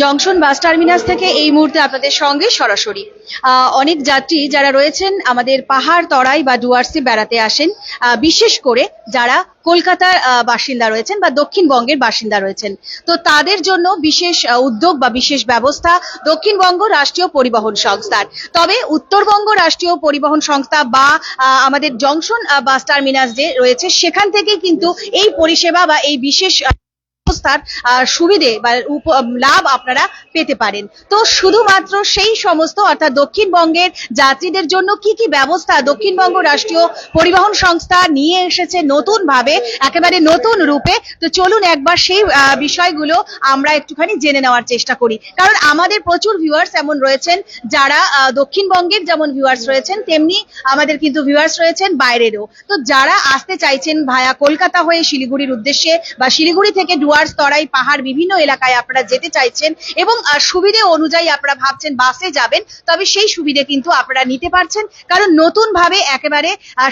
Junction bus terminus থেকে এই মুহূর্তে আপনাদের সঙ্গে সরাসরি। অনেক যাত্রী যারা রয়েছেন, আমাদের পাহাড় তরাই বা ডুয়ার্সে বেড়াতে আসেন বিশেষ করে যারা কলকাতার বাসিন্দা রয়েছেন বা দক্ষিণবঙ্গের বাসিন্দা রয়েছেন। তো তাদের জন্য বিশেষ উদ্যোগ বা বিশেষ ব্যবস্থা দক্ষিণবঙ্গ রাষ্ট্রীয় পরিবহন সংস্থার। তবে উত্তরবঙ্গ রাষ্ট্রীয় পরিবহন সংস্থা বা আমাদের জংশন বাস টার্মিনাস যে রয়েছে, সেখান থেকে কিন্তু এই পরিষেবা বা এই বিশেষ আহ, সুবিধে বা লাভ আপনারা পেতে পারেন। তো শুধুমাত্র সেই সমস্ত অর্থাৎ দক্ষিণবঙ্গের যাত্রীদের জন্য কি কি ব্যবস্থা দক্ষিণবঙ্গ রাষ্ট্রীয় পরিবহন সংস্থা নিয়ে এসেছে নতুন ভাবে একেবারে নতুন রূপে? তো চলুন একবার সেই বিষয়গুলো আমরা একটুখানি জেনে নেওয়ার চেষ্টা করি। কারণ আমাদের প্রচুর ভিউয়ার্স এমন রয়েছেন যারা দক্ষিণবঙ্গের যেমন ভিউয়ার্স রয়েছেন তেমনি আমাদের কিন্তু ভিউয়ার্স রয়েছেন বাইরেরও। তো যারা আসতে চাইছেন ভায়া কলকাতা হয়ে শিলিগুড়ির উদ্দেশ্যে বা শিলিগুড়ি থেকে ডুয়ার্স তরাই, পাহাড় বিভিন্ন এলাকায় আপনারা যেতে চাইছেন এবং সুবিধে অনুযায়ী আপনারা ভাবছেন বাসে যাবেন, তবে সেই সুবিধে কিন্তু আপনারা নিতে পারছেন। কারণ নতুন ভাবে একেবারে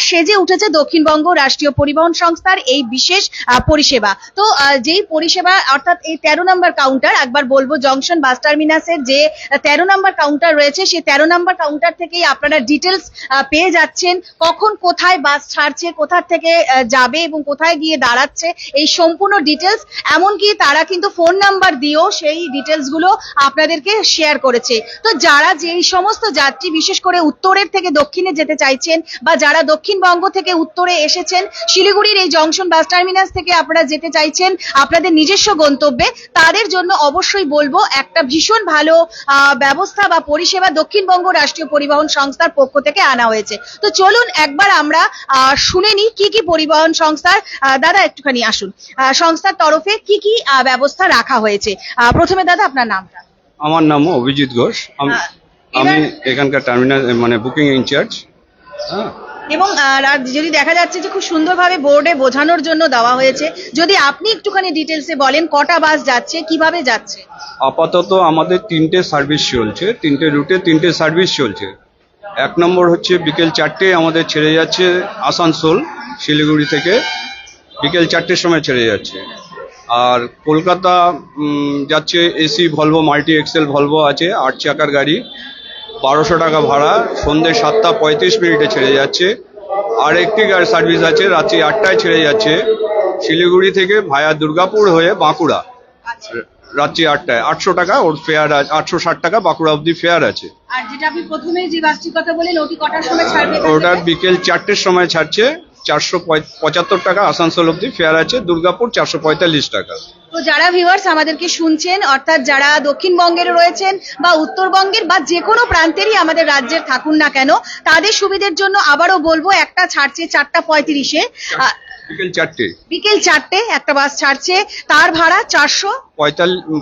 সেজে উঠেছে দক্ষিণবঙ্গ রাষ্ট্রীয় পরিবহন সংস্থার এই বিশেষ পরিষেবা। তো যেই পরিষেবা, অর্থাৎ এই তেরো নম্বর কাউন্টার একবার বলব, জংশন বাস টার্মিনাসের যে তেরো নম্বর কাউন্টার রয়েছে, সেই তেরো নম্বর কাউন্টার থেকেই আপনারা ডিটেলস পেয়ে যাচ্ছেন, কখন কোথায় বাস ছাড়ছে, কোথা থেকে যাবে এবং কোথায় গিয়ে দাঁড়াচ্ছে, এই সম্পূর্ণ ডিটেলস এমনকি তারা কিন্তু ফোন নাম্বার দিয়েও সেই ডিটেলসগুলো আপনাদেরকে শেয়ার করেছে। তো যারা যেই সমস্ত যাত্রী, বিশেষ করে উত্তরের থেকে দক্ষিণে যেতে চাইছেন বা যারা দক্ষিণবঙ্গ থেকে উত্তরে এসেছেন, শিলিগুড়ির এই জংশন বাস টার্মিনাস থেকে আপনারা যেতে চাইছেন, আপনাদের নিজস্ব গন্তব্যে, তাদের জন্য অবশ্যই বলব একটা ভীষণ ভালো ব্যবস্থা বা পরিষেবা দক্ষিণবঙ্গ রাষ্ট্রীয় পরিবহন সংস্থার পক্ষ থেকে আনা হয়েছে। তো চলুন একবার আমরা শুনে নিই কি কি পরিবহন সংস্থার দাদা একটুখানি আসুন। সংস্থার তরফে কি কি ব্যবস্থা রাখা হয়েছে? আহ, প্রথমে দাদা আপনার নামটা? আমার নাম অভিজিৎ ঘোষ। হ্যাঁ, আমি এখানকার টার্মিনাল মানে বুকিং ইনচার্জ হ্যাঁ। এবং যদি দেখা যাচ্ছে যে খুব সুন্দরভাবে বোর্ডে বোঝানোর জন্য দেওয়া হয়েছে যদি আপনি একটুখানি ডিটেলসে বলেন কটা বাস যাচ্ছে কীভাবে যাচ্ছে? আপাতত আমাদের তিনটে সার্ভিস চলছে তিনটে রুটে তিনটে সার্ভিস চলছে। এক নম্বর হচ্ছে বিকেল চারটে আমাদের ছেড়ে যাচ্ছে আসানসোল শিলিগুড়ি থেকে। বিকেল চারটের সময় ছেড়ে যাচ্ছে। আর কলকাতা যাচ্ছে AC Volvo multi axle Volvo আছে আট চাকার গাড়ি বারোশো টাকা ভাড়া সন্ধ্যে সাতটা পঁয়ত্রিশ মিনিটে ছেড়ে যাচ্ছে। আর একটি গাড়ি সার্ভিস আছে রাত্রি আটটায় ছেড়ে যাচ্ছে শিলিগুড়ি থেকে ভায়া দুর্গাপুর হয়ে বাঁকুড়া। রাত্রি আটটায় আটশো টাকা ওর ফেয়ার আছে আটশো ষাট টাকা বাঁকুড়া অবধি ফেয়ার আছে। আর যেটা আপনি প্রথমে যে বাসটির কথা বলেন ওটি কটার সময় ছাড়বে? ওটা বিকেল চারটের সময় ছাড়ছে চারশো পঁচাত্তর টাকা আসানসোল অব্দি ফেয়ার আছে, দুর্গাপুর চারশো পঁয়তাল্লিশ টাকা। তো যারা ভিউয়ার্স আমাদেরকে শুনছেন, অর্থাৎ যারা দক্ষিণবঙ্গের রয়েছেন বা উত্তরবঙ্গের বা যে কোনো প্রান্তেরই আমাদের রাজ্যের থাকুন না কেন, তাদের সুবিধের জন্য আবারও বলব, একটা ছাড়ছে চারটা পঁয়ত্রিশে। বিকেল চারটে। বিকেল চারটে একটা বাস ছাড়ছে তার ভাড়া চারশো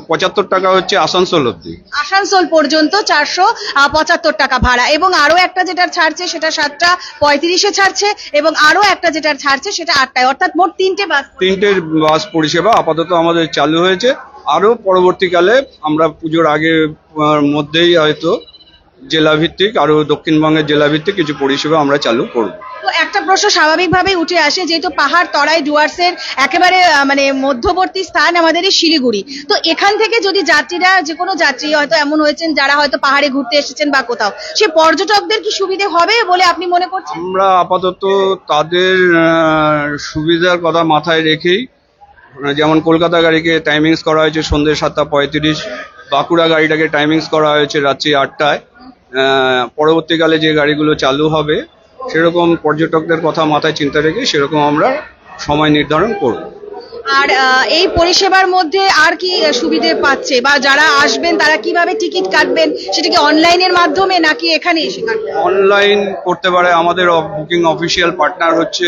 পঁচাত্তর টাকা হচ্ছে আসানসোল অব্দি আসানসোল পর্যন্ত চারশো পঁচাত্তর টাকা ভাড়া। এবং আরও একটা যেটা ছাড়ছে সেটা সাতটা পঁয়ত্রিশে ছাড়ছে এবং আরও একটা যেটা ছাড়ছে সেটা আটটায়। অর্থাৎ মোট তিনটে বাস তিনটে বাস পরিষেবা আপাতত আমাদের চালু হয়েছে। আরও পরবর্তীকালে আমরা পুজোর আগে মধ্যেই হয়তো জেলাভিত্তিক আরও দক্ষিণবঙ্গের জেলাভিত্তিক কিছু পরিষেবা আমরা চালু করব। তো একটা প্রশ্ন স্বাভাবিকভাবেই উঠে আসে, যেহেতু পাহাড় তরাই ডুয়ার্সের একেবারে মানে মধ্যবর্তী স্থান আমাদের এই শিলিগুড়ি। তো এখান থেকে যদি যাত্রীরা যে কোনো যাত্রী হয়তো এমন হয়েছেন যারা হয়তো পাহাড়ে ঘুরতে এসেছেন বা কোথাও, সে পর্যটকদের কি সুবিধে হবে বলে আপনি মনে করছেন? আমরা আপাতত তাদের সুবিধার কথা মাথায় রেখেই যেমন কলকাতা গাড়িকে টাইমিংস করা হয়েছে সন্ধ্যে সাতটা পঁয়ত্রিশ, বাঁকুড়া গাড়িটাকে টাইমিংস করা হয়েছে রাত্রি আটটায় পরবর্তীকালে যে গাড়িগুলো চালু হবে সেরকম পর্যটকদের কথা মাথায় চিন্তা রেখে সেরকম আমরা সময় নির্ধারণ করব। আর এই পরিষেবার মধ্যে আর কি সুবিধে পাচ্ছে? বা যারা আসবেন তারা কীভাবে টিকিট কাটবেন? সেটা কি অনলাইনের মাধ্যমে নাকি এখানে এসে কাটবেন অনলাইন করতে পারে। আমাদের বুকিং অফিসিয়াল পার্টনার হচ্ছে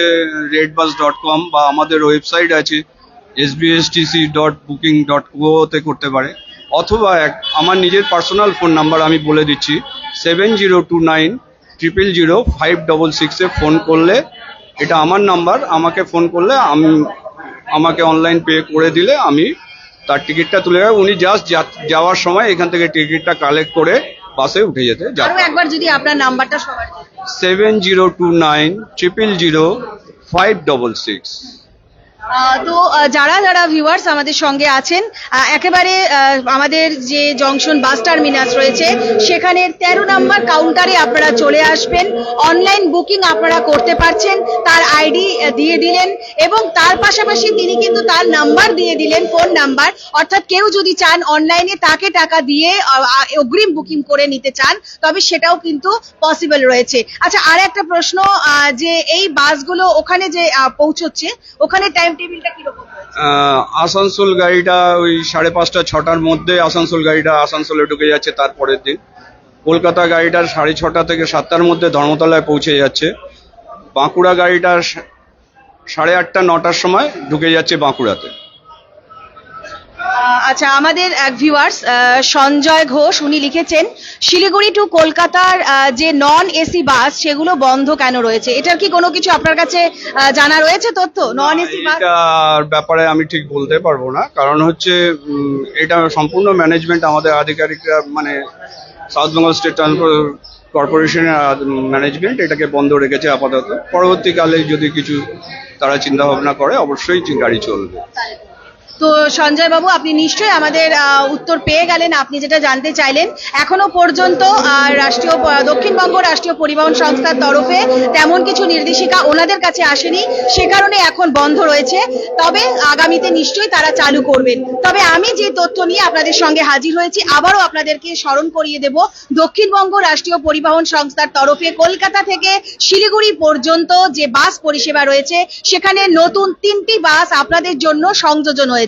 রেডবাস ডট কম বা আমাদের ওয়েবসাইট আছে এসবিএসটিসি ডট বুকিং ডট কোতে করতে পারে। অথবা এক আমার নিজের পার্সোনাল ফোন নাম্বার আমি বলে দিচ্ছি seven zero two nine triple zero five double সিক্সে ফোন করলে এটা আমার নাম্বার আমাকে ফোন করলে আমি আমাকে অনলাইন পে করে দিলে আমি তার টিকিটটা তুলে যাবে উনি জাস্ট যাওয়ার সময় এখান থেকে টিকিটটা কালেক্ট করে বাসে উঠে যেতে যাবে একবার যদি আপনার নাম্বারটা সবার seven zero two nine triple zero five double six তো যারা যারা ভিউয়ার্স আমাদের সঙ্গে আছেন একেবারে আমাদের যে জংশন বাস টার্মিনাস রয়েছে, সেখানে তেরো নম্বর কাউন্টারে আপনারা চলে আসবেন। অনলাইন বুকিং আপনারা করতে পারছেন, তার আইডি দিয়ে দিলেন এবং তার পাশাপাশি তিনি কিন্তু তার নাম্বার দিয়ে দিলেন ফোন নাম্বার অর্থাৎ কেউ যদি চান অনলাইনে তাকে টাকা দিয়ে অগ্রিম বুকিং করে নিতে চান, তবে সেটাও কিন্তু পসিবল রয়েছে। আচ্ছা আর একটা প্রশ্ন যে এই বাসগুলো ওখানে যে পৌঁছচ্ছে, ওখানে টাইম আসানসোল গাড়িটা ওই সাড়ে পাঁচটা, ছটার মধ্যে আসানসোল গাড়িটা আসানসোলে ঢুকে যাচ্ছে তারপরের দিন। কলকাতা গাড়িটা সাড়ে ছটা থেকে সাতটার মধ্যে ধর্মতলায় পৌঁছে যাচ্ছে। বাঁকুড়া গাড়িটা সাড়ে আটটা, নটার সময় ঢুকে যাচ্ছে বাঁকুড়াতে। আচ্ছা আমাদের এক ভিউয়ার্স সঞ্জয় ঘোষ উনি লিখেছেন শিলিগুড়ি টু কলকাতার যে নন এসি বাস সেগুলো বন্ধ কেন রয়েছে? এটার কি কোনো কিছু আপনার কাছে জানা রয়েছে তথ্য? নন এসি বাস ব্যাপারে আমি ঠিক বলতে পারব না। কারণ হচ্ছে এটা সম্পূর্ণ ম্যানেজমেন্ট আমাদের আধিকারিকরা মানে সাউথ বেঙ্গল স্টেট ট্রান্সপোর্ট কর্পোরেশনের ম্যানেজমেন্ট এটাকে বন্ধ রেখেছে আপাতত। পরবর্তীকালে যদি কিছু তারা চিন্তা ভাবনা করে অবশ্যই গাড়ি চলবে। তো সঞ্জয় বাবু আপনি নিশ্চয়ই আমাদের উত্তর পেয়ে গেলেন, আপনি যেটা জানতে চাইলেন। এখনও পর্যন্ত রাষ্ট্রীয় দক্ষিণবঙ্গ রাষ্ট্রীয় পরিবহন সংস্থার তরফে তেমন কিছু নির্দেশিকা ওনাদের কাছে আসেনি। সে কারণে এখন বন্ধ রয়েছে। তবে আগামীতে নিশ্চয়ই তারা চালু করবেন। তবে আমি যে তথ্য নিয়ে আপনাদের সঙ্গে হাজির হয়েছি, আবারও আপনাদেরকে স্মরণ করিয়ে দেব। দক্ষিণবঙ্গ রাষ্ট্রীয় পরিবহন সংস্থার তরফে কলকাতা থেকে শিলিগুড়ি পর্যন্ত যে বাস পরিষেবা রয়েছে, সেখানে নতুন তিনটি বাস আপনাদের জন্য সংযোজন হয়েছে।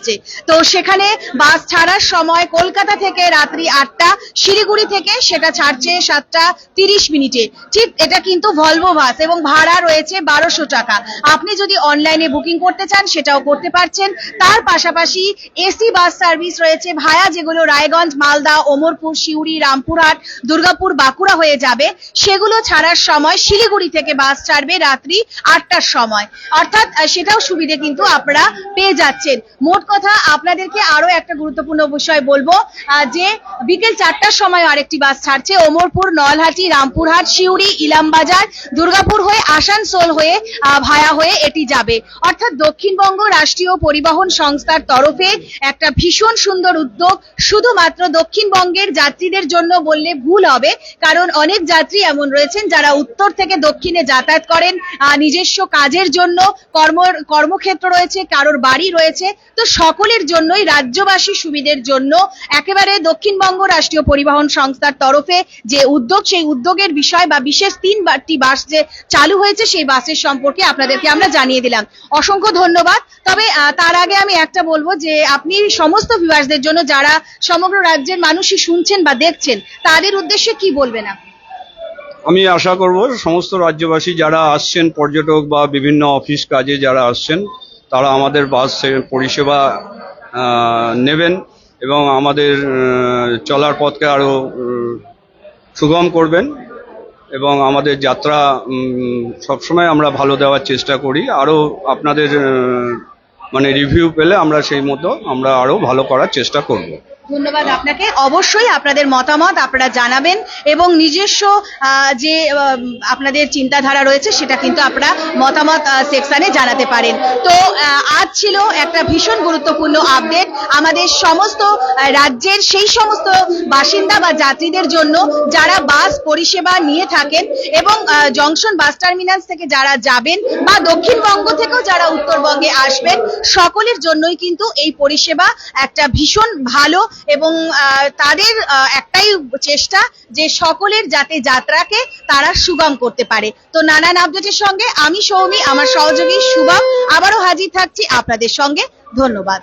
তো সেখানে বাস ছাড়ার সময় কলকাতা থেকে রাত্রি আটটা, শিলিগুড়ি থেকে সেটা ছাড়ছে সাতটা তিরিশ মিনিটে। ঠিক এটা কিন্তু ভলভো বাস এবং ভাড়া রয়েছে বারোশো টাকা। আপনি যদি অনলাইনে বুকিং করতে চান, সেটাও করতে পারছেন। তার পাশাপাশি এসি বাস সার্ভিস রয়েছে ভায়া, যেগুলো রায়গঞ্জ, মালদা, ওমরপুর, সিউড়ি, রামপুরহাট, দুর্গাপুর, বাঁকুড়া হয়ে যাবে। সেগুলো ছাড়ার সময় শিলিগুড়ি থেকে বাস ছাড়বে রাত্রি আটটার সময়। অর্থাৎ সেটাও সুবিধে কিন্তু আপনারা পেয়ে যাচ্ছেন। মোট কথা আপনাদেরকে আরও একটা গুরুত্বপূর্ণ বিষয় বলব যে বিকেল চারটার সময় আরেকটি বাস ছাড়ছে ওমরপুর, নলহাটি, রামপুরহাট, সিউড়ি, ইলামবাজার, দুর্গাপুর হয়ে আসানসোল হয়ে ভায়া হয়ে এটি যাবে। অর্থাৎ দক্ষিণবঙ্গ রাষ্ট্রীয় পরিবহন সংস্থার তরফে একটা ভীষণ সুন্দর উদ্যোগ শুধুমাত্র দক্ষিণবঙ্গের যাত্রীদের জন্য বললে ভুল হবে, কারণ অনেক যাত্রী এমন রয়েছেন যারা উত্তর থেকে দক্ষিণে যাতায়াত করেন নিজস্ব কাজের জন্য কর্ম, কর্মক্ষেত্র রয়েছে, কারোর বাড়ি রয়েছে। তো সকলের জন্যই রাজ্যবাসী সুবিধের জন্য একেবারে দক্ষিণবঙ্গ রাষ্ট্রীয় পরিবহন সংস্থার তরফে যে উদ্যোগ, সেই উদ্যোগের বিষয় বা বিশেষ তিন তিনটি বাস যে চালু হয়েছে, সেই বাসের সম্পর্কে আপনাদেরকে আমরা জানিয়ে দিলাম। অসংখ্য ধন্যবাদ। তবে তার আগে আমি একটা বলব যে আপনি সমস্ত ভিউয়ার্সদের জন্য যারা সমগ্র রাজ্যের মানুষই শুনছেন বা দেখছেন, তাদের উদ্দেশ্যে কি বলবেন আপনি? আমি আশা করব সমস্ত রাজ্যবাসী যারা আসছেন, পর্যটক বা বিভিন্ন অফিস কাজে যারা আসছেন তারা আমাদের বাস পরিষেবা নেবেন এবং আমাদের চলার পথকে আরও সুগম করবেন এবং আমাদের যাত্রা সবসময় আমরা ভালো দেওয়ার চেষ্টা করি। আরও আপনাদের মানে রিভিউ পেলে আমরা সেই মতো আমরা আরও ভালো করার চেষ্টা করব। ধন্যবাদ আপনাকে। অবশ্যই আপনাদের মতামত আপনারা জানাবেন এবং নিজস্ব যে আপনাদের চিন্তাধারা রয়েছে সেটা কিন্তু আপনারা মতামত সেকশানে জানাতে পারেন। তো আজ ছিল একটা ভীষণ গুরুত্বপূর্ণ আপডেট। আমাদের সমস্ত রাজ্যের সেই সমস্ত বাসিন্দা বা যাত্রীদের জন্য যারা বাস পরিষেবা নিয়ে থাকেন এবং জংশন বাস টার্মিনাস থেকে যারা যাবেন বা দক্ষিণবঙ্গ থেকেও যারা উত্তরবঙ্গে আসবেন, সকলের জন্যই কিন্তু এই পরিষেবা একটা ভীষণ ভালো এবং তাদের একটাই চেষ্টা যে সকলের যাতে যাত্রাকে তারা সুগম করতে পারে। তো নানা আপডেটের সঙ্গে আমি সৌমি, আমার সহযোগী শুভম, আবারও হাজির থাকছি আপনাদের সঙ্গে। ধন্যবাদ।